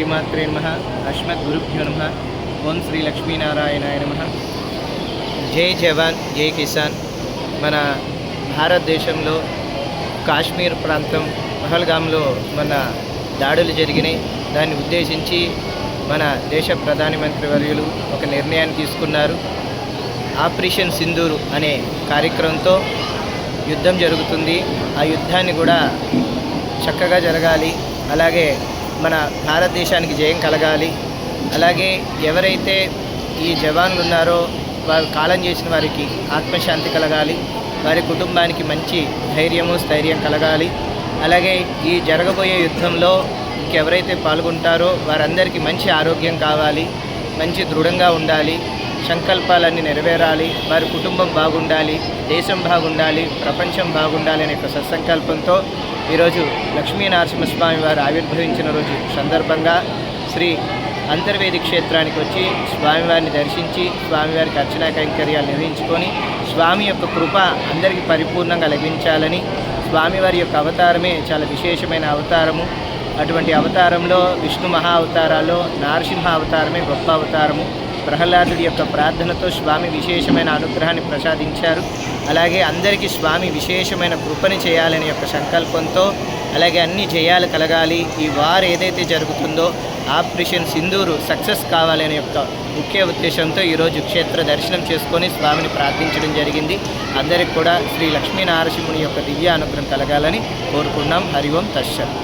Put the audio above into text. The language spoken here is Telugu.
శ్రీమాత్రే నమ. అస్మద్ గురుభ్యో నమ. ఓం శ్రీ లక్ష్మీనారాయణాయ నమ. జై జవాన్ జై కిసాన్. మన భారతదేశంలో కాశ్మీర్ ప్రాంతం పహల్గామ్లో మన దాడులు జరిగినాయి. దాన్ని ఉద్దేశించి మన దేశ ప్రధానమంత్రి వర్యులు ఒక నిర్ణయాన్ని తీసుకున్నారు. ఆపరేషన్ సింధూరు అనే కార్యక్రమంతో యుద్ధం జరుగుతుంది. ఆ యుద్ధాన్ని కూడా చక్కగా జరగాలి. అలాగే మన భారతదేశానికి జయం కలగాలి. అలాగే ఎవరైతే ఈ జవాన్లు ఉన్నారో వారు కాలం చేసిన వారికి ఆత్మశాంతి కలగాలి. వారి కుటుంబానికి మంచి ధైర్యము స్థైర్యం కలగాలి. అలాగే ఈ జరగబోయే యుద్ధంలో ఇంకెవరైతే పాల్గొంటారో వారందరికీ మంచి ఆరోగ్యం కావాలి. మంచి దృఢంగా ఉండాలి. సంకల్పాలన్నీ నెరవేరాలి. వారి కుటుంబం బాగుండాలి. దేశం బాగుండాలి. ప్రపంచం బాగుండాలి అనే ఒక సత్సంకల్పంతో ఈరోజు లక్ష్మీ నరసింహస్వామి వారు ఆవిర్భవించిన రోజు సందర్భంగా శ్రీ అంతర్వేది క్షేత్రానికి వచ్చి స్వామివారిని దర్శించి స్వామివారికి అర్చనా కైంకర్యాలు నిర్వహించుకొని స్వామి యొక్క కృప అందరికీ పరిపూర్ణంగా లభించాలని స్వామివారి యొక్క అవతారమే చాలా విశేషమైన అవతారము. అటువంటి అవతారంలో విష్ణు మహా అవతారాల్లో నారసింహ అవతారమే గొప్ప అవతారము. ప్రహ్లాదుడి యొక్క ప్రార్థనతో స్వామి విశేషమైన అనుగ్రహాన్ని ప్రసాదించారు. అలాగే అందరికీ స్వామి విశేషమైన కృపని చేయాలని యొక్క సంకల్పంతో అలాగే అన్ని జయాలు కలగాలి. ఈ వార్ ఏదైతే జరుగుతుందో ఆపరేషన్ సింధూరు సక్సెస్ కావాలనే యొక్క ముఖ్య ఉద్దేశంతో ఈరోజు క్షేత్ర దర్శనం చేసుకొని స్వామిని ప్రార్థించడం జరిగింది. అందరికి కూడా శ్రీ లక్ష్మీ నారసింహుని యొక్క దివ్య అనుగ్రహం కలగాలని కోరుకున్నాం. హరి ఓం తస్సత్.